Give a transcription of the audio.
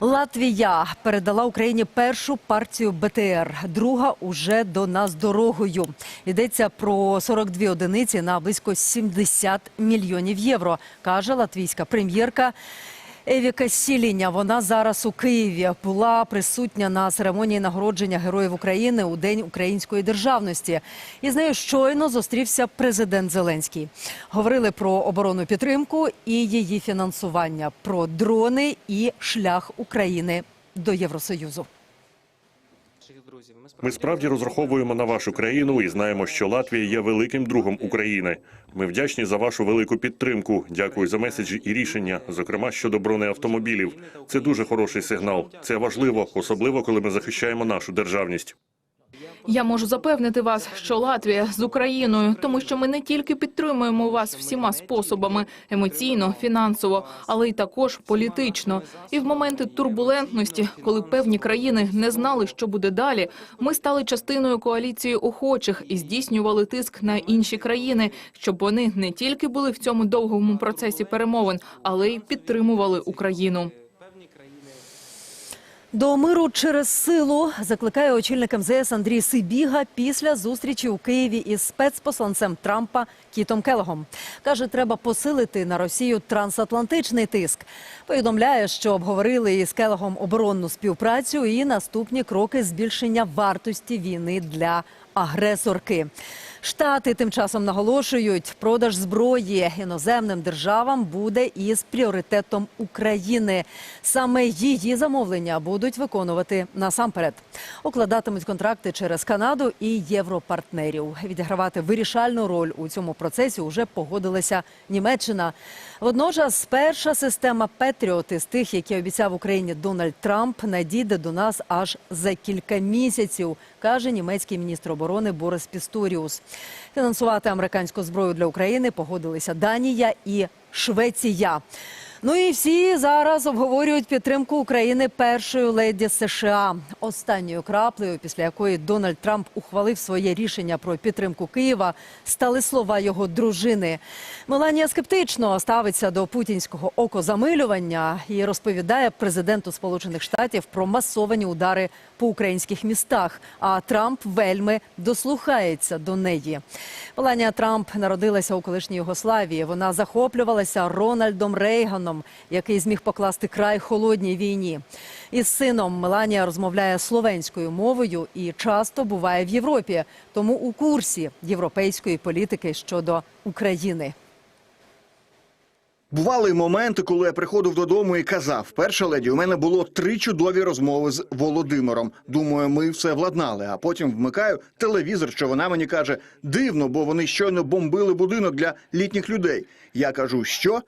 Латвія передала Україні першу партію БТР, друга уже до нас дорогою. Йдеться про 42 одиниці на близько 70 мільйонів євро, каже латвійська прем'єрка. Евіка Сіліня, вона зараз у Києві була присутня на церемонії нагородження Героїв України у День української державності. І з нею щойно зустрівся президент Зеленський. Говорили про оборонну підтримку і її фінансування, про дрони і шлях України до Євросоюзу. Ми справді розраховуємо на вашу країну і знаємо, що Латвія є великим другом України. Ми вдячні за вашу велику підтримку. Дякую за меседжі і рішення, зокрема щодо бронеавтомобілів. Це дуже хороший сигнал. Це важливо, особливо коли ми захищаємо нашу державність. Я можу запевнити вас, що Латвія з Україною, тому що ми не тільки підтримуємо вас всіма способами емоційно, фінансово, але й також політично. І в моменти турбулентності, коли певні країни не знали, що буде далі, ми стали частиною коаліції охочих і здійснювали тиск на інші країни, щоб вони не тільки були в цьому довгому процесі перемовин, але й підтримували Україну. До миру через силу закликає очільник МЗС Андрій Сибіга після зустрічі у Києві із спецпосланцем Трампа Кітом Келогом. Каже, треба посилити на Росію трансатлантичний тиск. Повідомляє, що обговорили із Келогом оборонну співпрацю і наступні кроки збільшення вартості війни для агресорки. Штати тим часом наголошують, продаж зброї іноземним державам буде із пріоритетом України. Саме її замовлення будуть виконувати насамперед. Укладатимуть контракти через Канаду і європартнерів. Відігравати вирішальну роль у цьому процесі вже погодилася Німеччина. Водночас, перша система Петріот із тих, які обіцяв Україні Дональд Трамп, надійде до нас аж за кілька місяців, каже німецький міністр оборони Борис Пісторіус. Фінансувати американську зброю для України погодилися Данія і Швеція. Ну і всі зараз обговорюють підтримку України першої леді США. Останньою краплею, після якої Дональд Трамп ухвалив своє рішення про підтримку Києва, стали слова його дружини. Меланія скептично ставиться до путінського окозамилювання і розповідає президенту Сполучених Штатів про масовані удари по українських містах. А Трамп вельми дослухається до неї. Меланія Трамп народилася у колишній Югославії. Вона захоплювалася Рональдом Рейганом, який зміг покласти край холодній війні. Із сином Меланія розмовляє словенською мовою і часто буває в Європі, тому у курсі європейської політики щодо України. Бували моменти, коли я приходив додому і казав: перша леді, у мене було три чудові розмови з Володимиром. Думаю, ми все владнали. А потім вмикаю телевізор, що вона мені каже: дивно, бо вони щойно бомбили будинок для літніх людей. Я кажу, що?